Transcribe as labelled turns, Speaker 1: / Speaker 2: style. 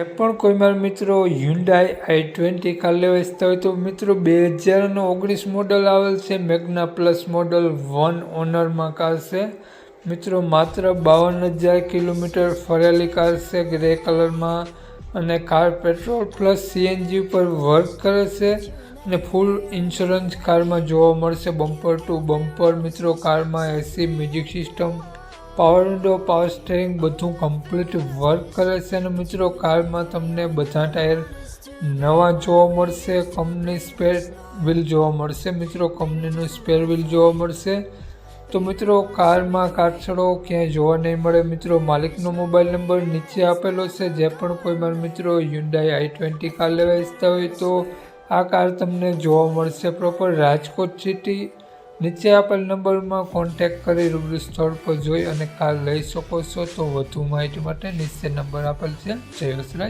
Speaker 1: એ પણ કોઈ મારા મિત્રો હ્યુન્ડાઈ આઈ ટ્વેન્ટી કાર લેવા ઈચ્છતા હોય તો મિત્રો બે હજારનો ઓગણીસ મોડલ આવેલ છે. મેગ્ના પ્લસ મોડલ વન ઓનરમાં કાર છે. મિત્રો માત્ર બાવન હજાર કિલોમીટર ફરેલી કાર છે. ગ્રે કલરમાં અને કાર પેટ્રોલ પ્લસ સીએનજી ઉપર વર્ક કરે છે અને ફૂલ ઇન્સ્યોરન્સ કારમાં જોવા મળશે. બમ્પર ટુ બમ્પર મિત્રો કારમાં AC music system power window power steering બધું કમ્પ્લીટ વર્ક કરે છે અને મિત્રો કારમાં તમને બધા ટાયર નવા જોવા મળશે કંપની સ્પેર વ્હીલ જોવા મળશે મિત્રો કંપનીનું સ્પેર વ્હીલ જોવા મળશે. તો મિત્રો, કારમાં કાટછડો ક્યાંય જોવા નહીં મળે મિત્રો, માલિકનો મોબાઈલ નંબર નીચે આપેલો છે, જે પણ કોઈ મારા મિત્રો હ્યુન્ડાઈ આઈ ટ્વેન્ટી કાર લેવા ઈચ્છતા હોય તો આ કાર તમને જોવા મળશે પ્રોપર રાજકોટ સિટી નીચે આપેલ નંબરમાં કોન્ટેક્ટ કરી રૂબરૂ સ્થળ પર જોઈ અને કાર લઈ શકો છો. તો વધુ માહિતી માટે નીચે નંબર આપેલ છે. જય વસરાજ